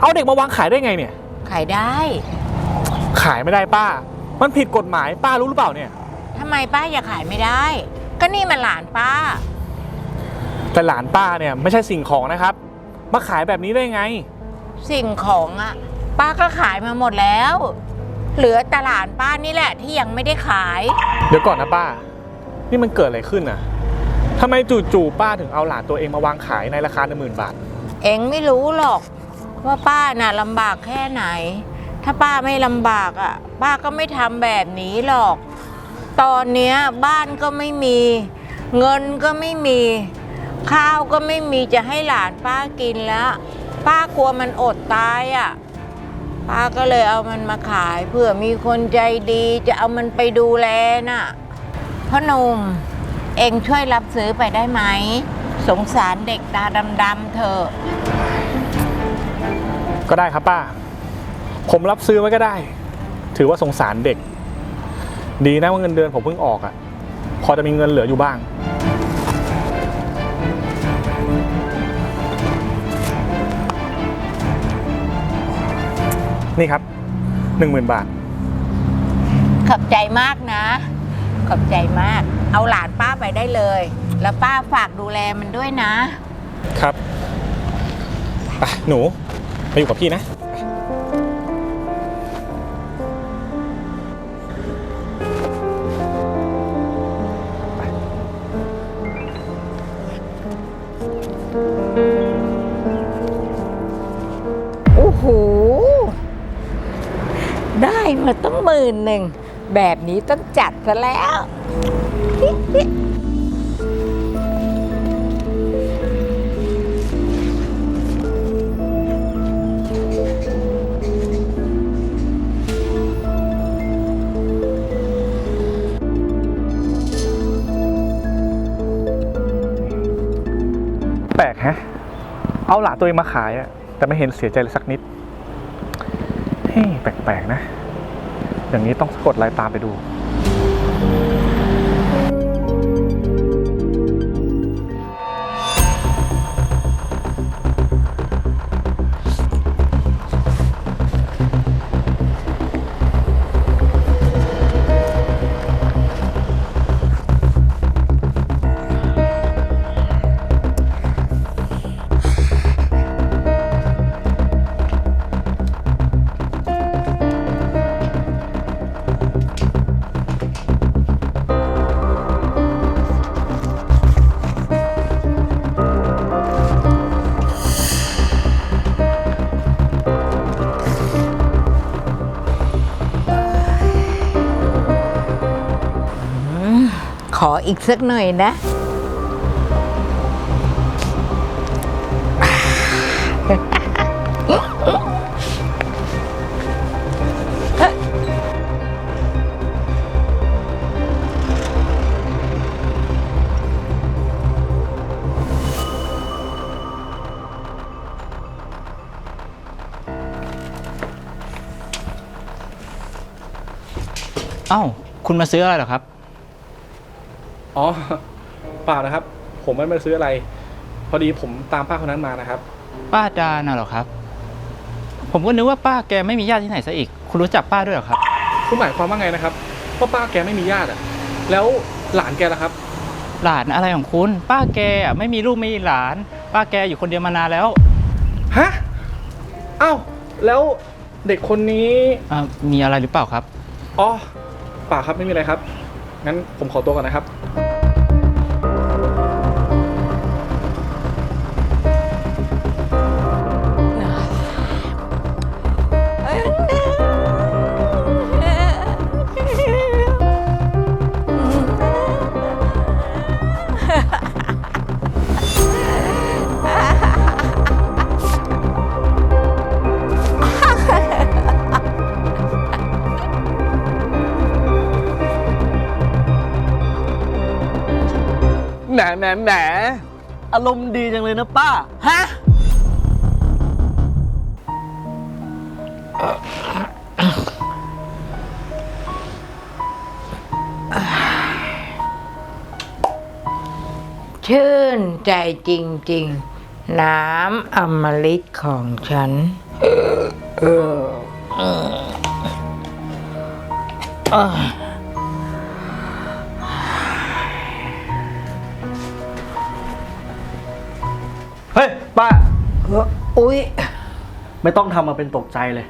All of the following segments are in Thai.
เอาเด็กมาวางขายได้ไงเนี่ย ขายได้ ขายไม่ได้ป้า มันผิดกฎหมายป้ารู้หรือเปล่าเนี่ย ทำไมป้าอยากขายไม่ได้ ก็นี่มันหลานป้า แต่หลานป้าเนี่ยไม่ใช่สิ่งของนะครับ มาขายแบบนี้ได้ไง สิ่งของอะป้าก็ขายมาหมดแล้ว เหลือแต่หลานป้านี่แหละที่ยังไม่ได้ขาย เดี๋ยวก่อนนะป้า นี่มันเกิดอะไรขึ้นน่ะทำไมจู่ๆป้าถึงเอาหลานตัวเองมาวางขายในราคาหนึ่งหมื่นบาท เอ็งไม่รู้หรอก ว่าป้าน่ะลำบากแค่ไหน ถ้าป้าไม่ลำบากอะป้าก็ไม่ทำแบบนี้หรอก ตอนเนี้ยบ้านก็ไม่มี เงินก็ไม่มี ข้าวก็ไม่มีจะให้หลานป้ากินแล้ว ป้ากลัวมันอดตายอะป้าก็เลยเอามันมาขายเพื่อมีคนใจดีจะเอามันไปดูแลน่ะพ่อหนุ่มเอ็งช่วยรับซื้อไปได้ไหม สงสารเด็กตาดำๆเถอะ ก็ได้ครับป้า ผมรับซื้อไว้ก็ได้ ถือว่าสงสารเด็ก ดีนะว่าเงินเดือนผมเพิ่งออกอะ่ะ พอจะมีเงินเหลืออยู่บ้าง นี่ครับหนึ่งหมื่นบาท ขอบใจมากนะ ขอบใจมาก เอาหลานป้าไปได้เลย แล้วป้าฝากดูแลมันด้วยนะ ครับ ไป หนู ไปอยู่กับพี่นะโอ้โห ได้มาต้องหมื่นหนึ่ง แบบนี้ต้องจัดซะแล้ว เอาหลานตัวเองมาขายอะแต่ไม่เห็นเสียใจเลยสักนิด เฮ้ยแปลกๆนะ อย่างนี้ต้องสะกดลายตามไปดู อีกสักหน่อยนะ เอ้า คุณมาซื้ออะไรเหรอครับ อ๋อเปล่านะครับ ผมไม่มาซื้ออะไร พอดีผมตามป้าคนนั้นมานะครับ ป้าจาน่ะเหรอครับ ผมก็นึกว่าป้าแกไม่มีญาติที่ไหนซะอีก คุณรู้จักป้าด้วยเหรอครับ คุณหมายความว่าไงนะครับว่าป้าแกไม่มีญาติอะแล้วหลานแกล่ะครับ หลานอะไรของคุณ ป้าแกอะไม่มีลูกไม่มีหลาน ป้าแกอยู่คนเดียวมานานแล้วฮะเอ้าแล้วเด็กคนนี้ อ่ามีอะไรหรือเปล่าครับ อ๋อเปล่าครับไม่มีอะไรครับ งั้นผมขอตัวก่อนนะครับ แหมแหมแหม อารมณ์ดีจังเลยนะป้า ฮะ ชื่นใจจริง ๆ น้ำอมฤตของฉัน เอุ๊ย ไม่ต้องทำมาเป็นตกใจเลย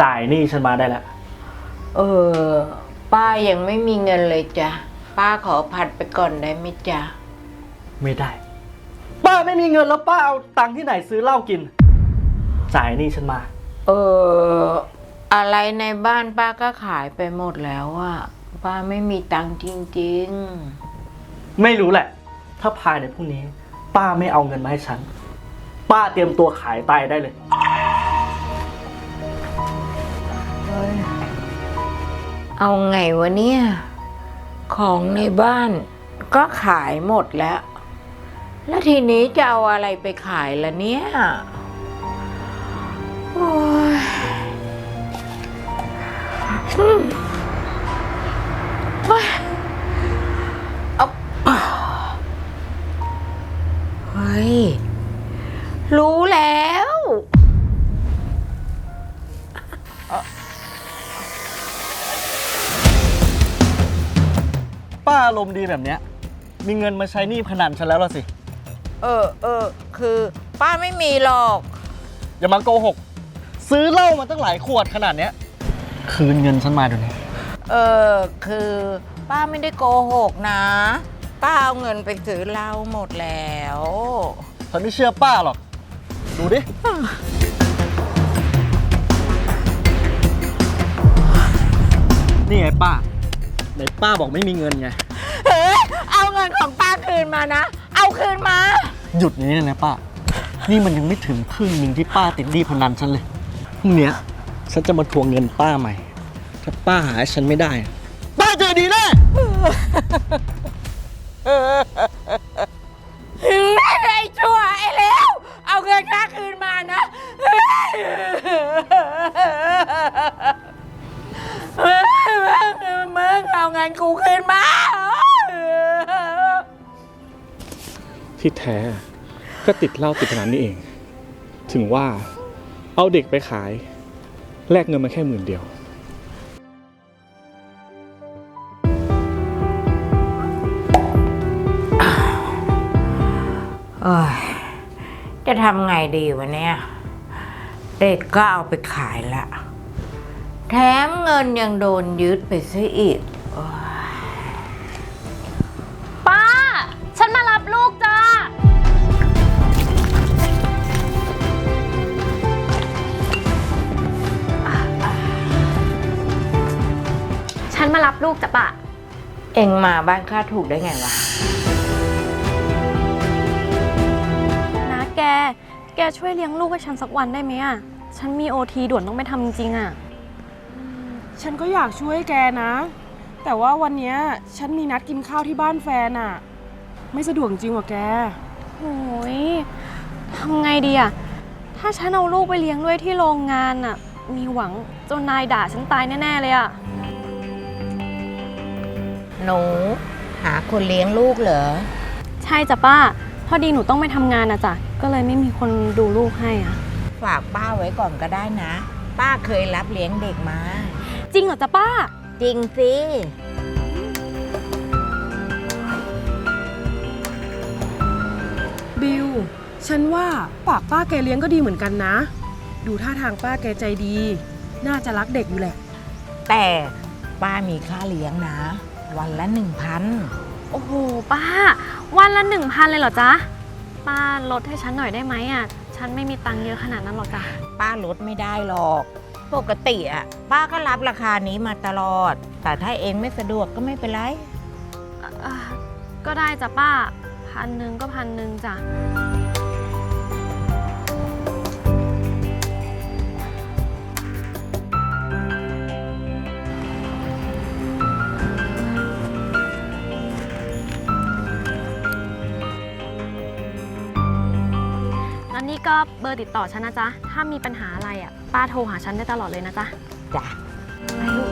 จ่ายหนี่ฉันมาได้แล้ว เออ ป้ายังไม่มีเงินเลยจ้ะ ป้าขอผัดไปก่อนได้ไหมจ๊ะ ไม่ได้ ป้าไม่มีเงินแล้วป้าเอาตังค์ที่ไหนซื้อเหล้ากิน จ่ายหนี่ฉันมา เออ อะไรในบ้านป้าก็ขายไปหมดแล้วอะป้าไม่มีตังค์จริงไม่รู้แหละ ถ้าภายในพรุ่งนี้ ป้าไม่เอาเงินมาให้ฉัน ป้าเตรียมตัวขายไตได้เลย เอาไงวะเนี่ย ของในบ้านก็ขายหมดแล้ว แล้วทีนี้จะเอาอะไรไปขายล่ะเนี่ยโอ้ยอืมโอ้ยเอาเฮ้ย รู้แล้ว ป้าอารมณ์ดีแบบเนี้ย มีเงินมาใช้หนี้พนันฉันแล้วล่ะสิ เออเออ คือ ป้าไม่มีหรอก อย่ามาโกหก ซื้อเหล้ามาตั้งหลายขวดขนาดเนี้ย คืนเงินฉันมาเดี๋ยวนี้ เออ คือ ป้าไม่ได้โกหกนะ ป้าเอาเงินไปซื้อเหล้าหมดแล้ว ฉันไม่เชื่อป้าหรอก ดูดิ นี่ไงป้าไหนป้าบอกไม่มีเงินไง เฮ้ยเอาเงินของป้าคืนมานะ เอาคืนมา หยุดนี้เลยนะป้า นี่มันยังไม่ถึงครึ่งหนึ่งที่ป้าติดหนี้พนันฉันเลยพรุ่งเนี้ยฉันจะมาทวงเงินป้าใหม่ ถ้าป้าหาให้ฉันไม่ได้ ป้าเจอดีแน่ แท้ก็ติดเหล้าติดพนันนี่เอง ถึงว่าเอาเด็กไปขาย แลกเงินมาแค่หมื่นเดียว เอ้ยจะทำไงดีวะเนี่ย เด็กก็เอาไปขายละ แถมเงินยังโดนยึดไปซะอีก ลูกจ้ะป้า เอ็งมาบ้านข้าถูกได้ไงวะ นะแก แกช่วยเลี้ยงลูกให้ฉันสักวันได้ไหมอะ ฉันมีโอทีด่วนต้องไปทำจริงๆอะ ฉันก็อยากช่วยแกนะ แต่ว่าวันเนี้ยฉันมีนัดกินข้าวที่บ้านแฟนอะไม่สะดวกจริงว่ะแกโอ้ยทำไงดีอะถ้าฉันเอาลูกไปเลี้ยงด้วยที่โรงงานอะมีหวังจนนายด่าฉันตายแน่ ๆ เลยอะ หนูหาคนเลี้ยงลูกเหรอ ใช่จ้ะป้า พอดีหนูต้องไปทำงานนะจ๊ะ ก็เลยไม่มีคนดูลูกให้อะ ฝากป้าไว้ก่อนก็ได้นะ ป้าเคยรับเลี้ยงเด็กมา จริงเหรอจ๊ะป้า จริงสิ บิว ฉันว่าปากป้าแกเลี้ยงก็ดีเหมือนกันนะ ดูท่าทางป้าแกใจดี น่าจะรักเด็กอยู่แหละ แต่ป้ามีค่าเลี้ยงนะ วันละหนึ่งพันโอ้โหป้า วันละหนึ่งพันเลยเหรอจ๊ะ ป้าลดให้ฉันหน่อยได้ไหมอะ ฉันไม่มีตังค์เยอะขนาดนั้นหรอกจ้ะ ป้าลดไม่ได้หรอก ปกติอะ ป้าก็รับราคานี้มาตลอด แต่ถ้าเองไม่สะดวกก็ไม่เป็นไรอะก็ได้จ้ะป้าพันหนึ่งก็พันหนึ่งจ้ะ ก็เบอร์ติดต่อฉันนะจ๊ะ ถ้ามีปัญหาอะไรอะ ป้าโทรหาฉันได้ตลอดเลยนะจ๊ะ จ้ะไปลูก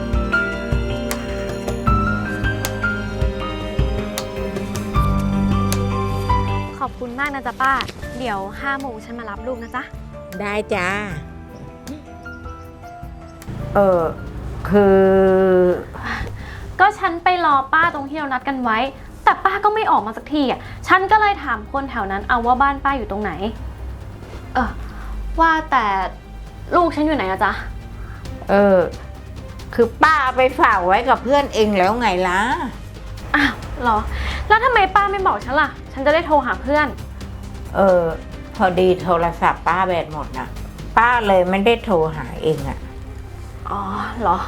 ขอบคุณมากนะจ๊ะป้า เดี๋ยวห้าโมงฉันมารับลูกนะจ๊ะ ได้จ้า เออคือก็ฉันไปรอป้าตรงที่เรานัดกันไว้ แต่ป้าก็ไม่ออกมาสักทีอะ ฉันก็เลยถามคนแถวนั้นเอาว่าบ้านป้าอยู่ตรงไหน เออว่าแต่ลูกฉันอยู่ไหนอะจ๊ะ เออ คือป้าเอาไปฝากไว้กับเพื่อนเองแล้วไงล่ะ อ้าวเหรอ แล้วทำไมป้าไม่บอกฉันล่ะ ฉันจะได้โทรหาเพื่อน เออ พอดีโทรศัพท์ป้าแบตหมดนะป้าเลยไม่ได้โทรหาเองอะอ๋อเหรอ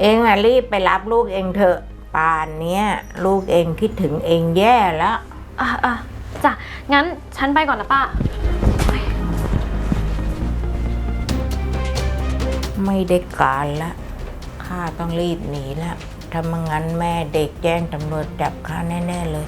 เองอะรีบไปรับลูกเองเถอะป่านเนี้ยลูกเองคิดถึงเองแย่แล้ว อะอะจ้ะงั้นฉันไปก่อนนะป้า ไม่ได้การละข้าต้องรีบหนีละถ้าไมังั้นแม่เด็กแจ้งตำรวจจับข้าแน่ ๆ เลย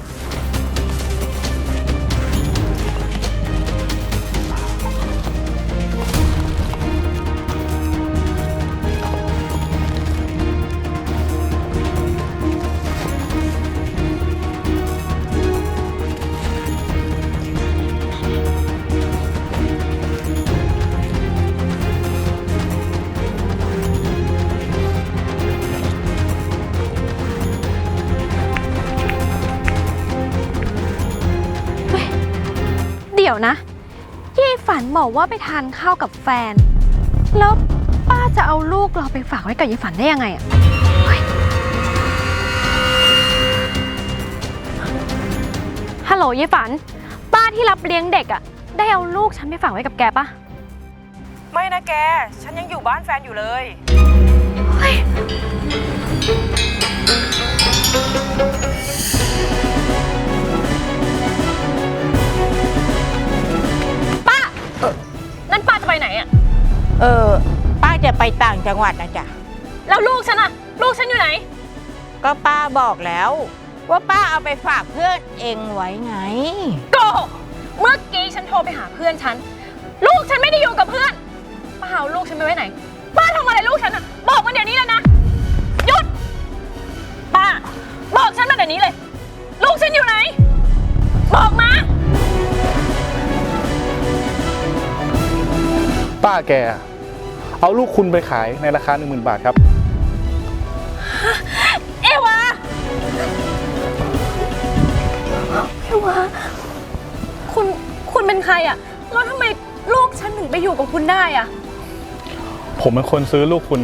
ดี๋ยวนะยายฝันบอกว่าไปทานข้าวกับแฟน แล้วป้าจะเอาลูกเราไปฝากไว้กับยายฝันได้ยังไงอะเฮ้ยฮัลโหลยายฝัน ป้าที่รับเลี้ยงเด็กอะได้เอาลูกฉันไปฝากไว้กับแกปะไม่นะแก ฉันยังอยู่บ้านแฟนอยู่เลย เฮ้ย ออ ป้าจะไปต่างจังหวัดนะจ๊ะ แล้วลูกฉันอะลูกฉันอยู่ไหน ก็ป้าบอกแล้ว ว่าป้าเอาไปฝากเพื่อนเองไว้ไง โกหกเมื่อกี้ฉันโทรไปหาเพื่อนฉัน ลูกฉันไม่ได้อยู่กับเพื่อน ป้าเอาลูกฉันไปไว้ไหน ป้าทำอะไรลูกฉันอะบอกมาเดี๋ยวนี้เลยนะ หยุด ป้า บอกฉันมาเดี๋ยวนี้เลย ลูกฉันอยู่ไหน บอกมา ป้าแก เอาลูกคุณไปขายในราคา 10,000 บาทครับ เอวาเอวาคุณ คุณเป็นใครอะแล้วทำไมลูกฉันถึงไปอยู่กับคุณได้อะผมเป็นคนซื้อลูกคุณ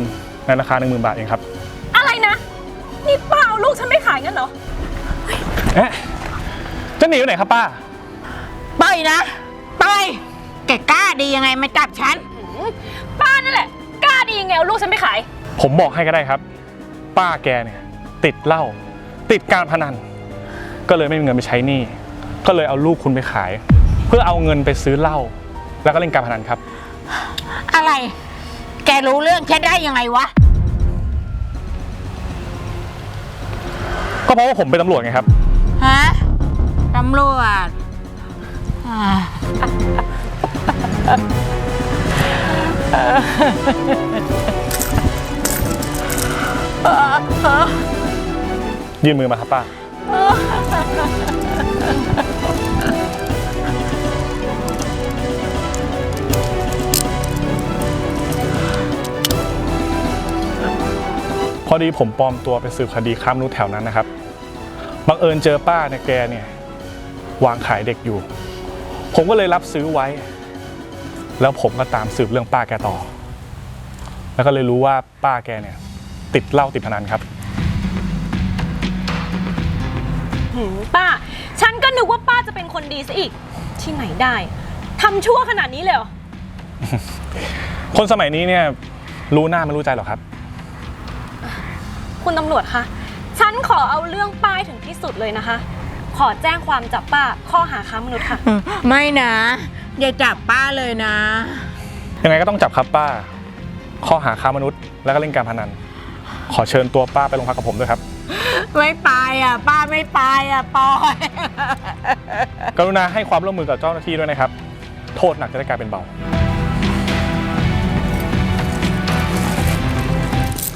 ในราคา 10,000 บาทเองครับอะไรนะ นี่ป้าเอาลูกฉันไปขายงั้นเหรอ เอ๊ะจะหนีไปไหนครับป้า ไปนะ ไป แกกล้าดียังไงมาจับฉัน ป้านั่นแหละ กล้าดียังไงเอาลูกฉันไปขาย ผมบอกให้ก็ได้ครับ ป้าแกเนี่ย ติดเหล้าติดการพนัน ก็เลยไม่มีเงินไปใช้หนี้ ก็เลยเอาลูกคุณไปขาย เพื่อเอาเงินไปซื้อเหล้าแล้วก็เล่นการพนันครับ อะไร แกรู้เรื่องฉันได้ยังไงวะ ก็เพราะว่าผมเป็นตำรวจไงครับ ฮะ ตำรวจอ่า ยื่นมือมาครับป้า พอดีผมปลอมตัวไปสืบคดีค้ามนุษย์แถวนั้นนะครับ บังเอิญเจอป้าเนี่ยแกเนี่ย วางขายเด็กอยู่ ผมก็เลยรับซื้อไว้ แล้วผมก็ตามสืบเรื่องป้าแกต่อ แล้วก็เลยรู้ว่าป้าแกเนี่ย ติดเหล้าติดพนันครับ หืมป้า ฉันก็นึกว่าป้าจะเป็นคนดีซะอีก ที่ไหนได้ทำชั่วขนาดนี้เลยเหรอ คนสมัยนี้เนี่ยรู้หน้าไม่รู้ใจหรอกครับ คุณตำรวจคะ ฉันขอเอาเรื่องป้าให้ถึงที่สุดเลยนะคะ ขอแจ้งความจับป้าข้อหาค้ามนุษย์ค่ะ ไม่นะ อย่าจับป้าเลยนะ ยังไงก็ต้องจับครับป้า ข้อหาค้ามนุษย์แล้วก็เล่นการพนัน ขอเชิญตัวป้าไปโรงพักกับผมด้วยครับ ไม่ไปอะ ป้าไม่ไปอะปอย กรุณาให้ความร่วมมือกับเจ้าหน้าที่ด้วยนะครับ โทษหนักจะได้กลายเป็นเบา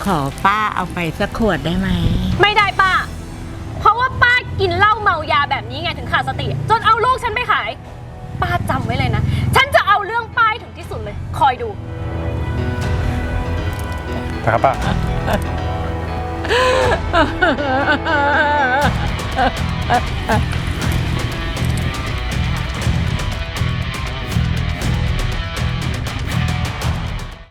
ขอป้าเอาไปสักขวดได้ไหม ไม่ได้ป้า เพราะว่าป้ากินเหล้าเมายาแบบนี้ไงถึงขาดสติ จนเอาลูกฉันไปขายป้าจำ ไว้เลยนะ ฉันจะเอาเรื่องป้ายถึงที่สุดเลย คอยดู นะครับป้า